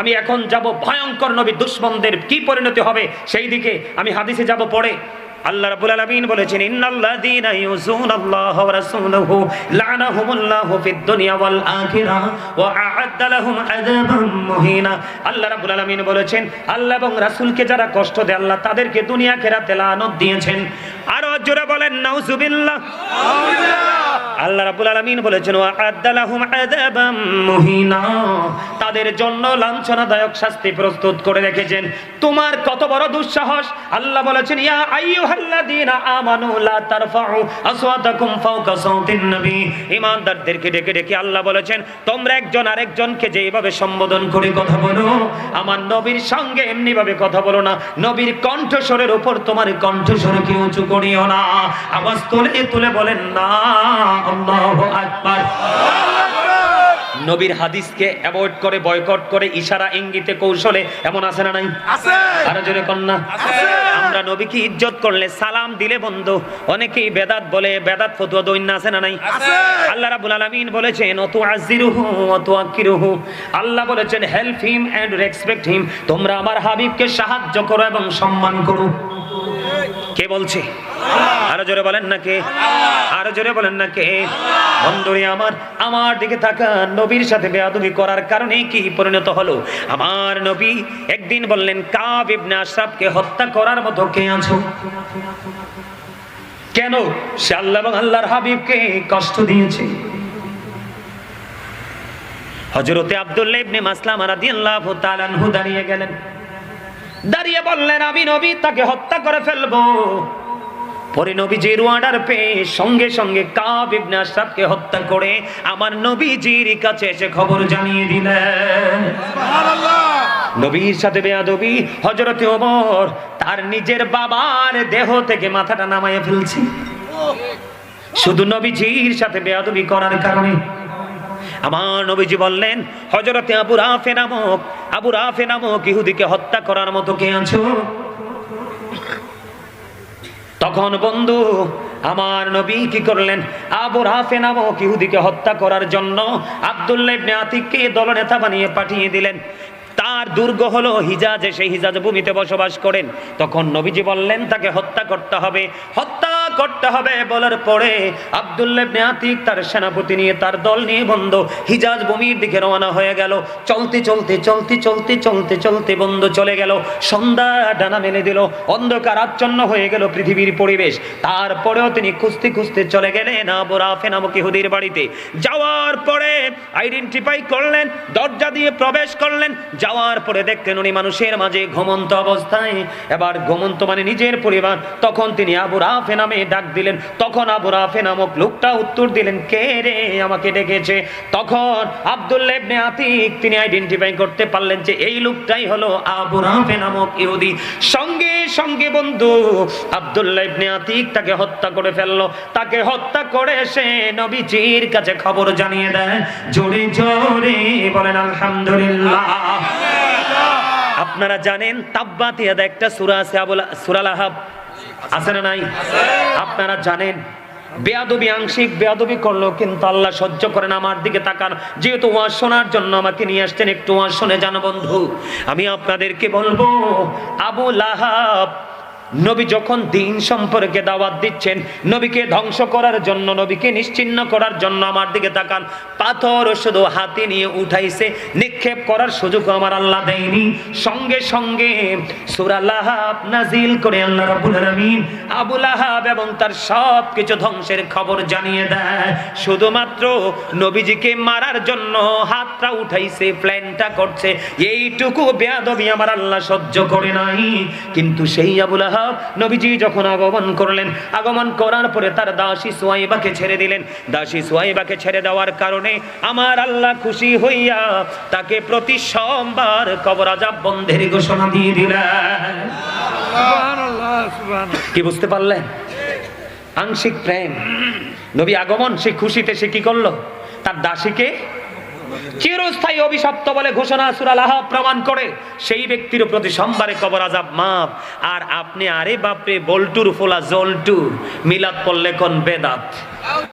আমি এখন যাব ভয়ঙ্কর নবী দুশ্মনদের কি পরিণতি হবে সেই দিকে আমি হাদিসে যাব পড়ে। আল্লাহ রাব্বুল আলামিন বলেছেন আল্লাহ রাব্বুল বলেছেন, আল্লাহ এবং রাসূলকে যারা কষ্ট দেয়, আল্লাহ তাদেরকে দুনিয়া আখিরাতে লানত দিয়েছেন। আরও জোরে বলেন, নাউজুবিল্লাহ। আল্লাহ রাব্বুল আলামিন বলেছেন, ওয়া আ'আদ্দা লাহুম আযাবাম মুহিনা। তাদের জন্য লাঞ্ছনাদায়ক শাস্তি প্রস্তুত করে রেখেছেন। তোমার কত বড় দুঃসাহস? আল্লাহ বলেছেন, ইয়া আইয়ুহাল্লাযীনা আমানু, লা তারফাউ আসওয়াতাকুম ফাওকা সাউতিন নবী। ঈমানদারদেরকে ডেকে ডেকে আল্লাহ বলেছেন, তোমরা একজন আরেকজনকে যেভাবে সম্বোধন করে কথা বলো, আমার নবীর সঙ্গে এমনি ভাবে কথা বলো না। নবীর কণ্ঠস্বরের উপর তোমার কণ্ঠস্বরকে উঁচু করিও না। আওয়াজ তুলে তুলে বলেন না আল্লাহু আকবার। নবীর হাদিসকে অ্যাভয়েড করে বয়কট করে ইশারা ইঙ্গিতে কৌশলে এমন আছে না নাই? আছে। আরও জোরে কন্যা আছে। আমরা নবীকে ইজ্জত করলে সালাম দিলে বন্ধু। অনেকেই বেদাত বলে বেদাত ফতুয়া দৈন্য আছে না নাই? আছে। আল্লাহ রাব্বুল আলামিন বলেছেন অতু আজিরুহু অতু আকিরুহু আল্লাহ বলেছেন help him and respect him তোমরা আমার হাবিবকে সাহায্য করো এবং সম্মান করো। কে বলছে? আরও জোরে বলেন না কে? আরও জোরে বলেন না কে? বন্ধুরে আমার আমার দিকে থাকা নবীর সাথে বেয়াদবি করার কারণে কি পরিণত হলো? আমার নবী একদিন বললেন, কাব ইবনে আশরাফকে হত্যা করার মতো কে আছো? কেন? সে আল্লাহ এবং আল্লাহর হাবিবকে কষ্ট দিয়েছে। হজরতে আব্দুল্লাহ ইবনে মাসলাম রাদিয়াল্লাহু তাআলা দাঁড়িয়ে গেলেন। দাঁড়িয়ে বললেন আমি নবী তাকে হত্যা করে ফেলব। পরে নবীজির অর্ডার পেয়ে সঙ্গে সঙ্গে কাব ইবনে আশরাফকে হত্যা করে আমার নবীজির কাছে এসে খবর জানিয়ে দিলেন। সুবহানাল্লাহ। নবীর সাথে বেয়াদবি হজরতে ওমর তার নিজের বাবার দেহ থেকে মাথাটা নামাইয়া ফেলছে। শুধু নবীজির সাথে বেয়াদবি করার কারণে। আমার নবীজি বললেন হজরতে আবু রাফে নামক আবু রাফে নামক ইহুদিকে হত্যা করার মতো কে আছো? তখন বন্ধু, আমার নবী কি করলেন? আবু রাফে নামক ইহুদিকে হত্যা করার জন্য আব্দুল্লাহ ইবনে আতিককে দলনেতা বানিয়ে পাঠিয়ে দিলেন। তার দুর্গ হলো হিজাজে, সেই হিজাজ ভূমিতে বসবাস করেন। তখন নবীজি বললেন, তাকে হত্যা করতে হবে। হত্যা করতে হবে বলার পরে আব্দুল্লাহ ইবনে আতিক তার সেনাপতি নিয়ে তার দল নিয়ে বন্ধ। হিজাজ ভূমির দিকে রওনা হয়ে গেল। চলতে চলতে চলতে চলতে চলতে চলতে বন্ধ চলে গেল। সন্ধ্যা ডানা মেলে দিল। অন্ধকার আচ্ছন্ন হয়ে গেল পৃথিবীর পরিবেশ। তারপরেও তিনি খুঁজতে খুঁজতে চলে গেলেন আবু রাফে নামক বাড়িতে। যাওয়ার পরে আইডেন্টিফাই করলেন, দরজা দিয়ে প্রবেশ করলেন। যাওয়ার পরে দেখলেন উনি মানুষের মাঝে ঘুমন্ত অবস্থায়। এবার ঘুমন্ত মানে নিজের পরিবার। তখন তিনি আবু রাফে নামে ডাক দিলেন, তখন আবু রাফে নামক লোকটা উত্তর দিলেন, কে রে আমাকে ডেকেছে? তখন আব্দুল্লাহ আতিক তিনি আইডেন্টিফাই করতে পারলেন যে এই লোকটাই হলো আবু রাফে নামক ইহুদি। সঙ্গে সঙ্গে বন্ধু, আব্দুল্লাহ আতিক তাকে হত্যা করে ফেলল। তাকে হত্যা করে সে নবীজির কাছে খবর জানিয়ে দেন, জোরে জোরে বলেন, আলহামদুলিল্লাহ। আপনারা জানেন তাব্বাত ইয়াদা একটা সুরা আছে আবুল, সূরা লাহাব। আছে না নাই? আপনারা জানেন, বেয়াদবি আংশিক বেয়াদবি করল, কিন্তু আল্লাহ সহ্য করেন আমার দিকে তাকান। যেহেতু ওয়াজ শোনার জন্য আমাকে নিয়ে আসছেন, একটু ওয়াজ শুনে জানো বন্ধু। আমি আপনাদেরকে বলব, আবু লাহাব নবী যখন দিন সম্পর্কে দাওয়াত দিচ্ছেন, নবীকে ধ্বংস করার জন্য, নবীকে নিশ্চিন্ন করার জন্য আমার দিকে তাকান। পাথর শুধু হাতে নিয়ে উঠাইছে নিক্ষেপ করার সুযোগ আমার আল্লাহ দেয়নি। সঙ্গে সঙ্গে নাজিল করে আল্লাহ এবং তার সব কিছু ধ্বংসের খবর জানিয়ে দেয়। শুধুমাত্র নবীজিকে মারার জন্য হাতটা উঠাইছে, প্ল্যানটা করছে। এইটুকু বেয়াদবি আমার আল্লাহ সহ্য করে নাই। কিন্তু সেই আবুল লাহাব নবীজি যখন আগমন করলেন, আগমন করার পরে তার দাসী সোয়াইবাকে ছেড়ে দিলেন। দাসী সোয়াইবাকে ছেড়ে দেওয়ার কারণে আমার আল্লাহ খুশি হইয়া তাকে প্রতি সোমবার কবর আজাব বন্ধের ঘোষণা দিয়ে দিলেন। কি বুঝতে পারলেন? আংশিক প্রেম। নবী আগমন সে খুশিতে সে কি করল? তার দাসীকে চিরস্থায়ী অভিশপ্ত বলে ঘোষণা সুরালাহ প্রমাণ করে সেই ব্যক্তির প্রতি সোমবারে কবর আজাব মাপ আর আপনি আরে বাপরে বল্টুর ফোলা জল্টু মিলাদ পড়লে কোন বেদাত?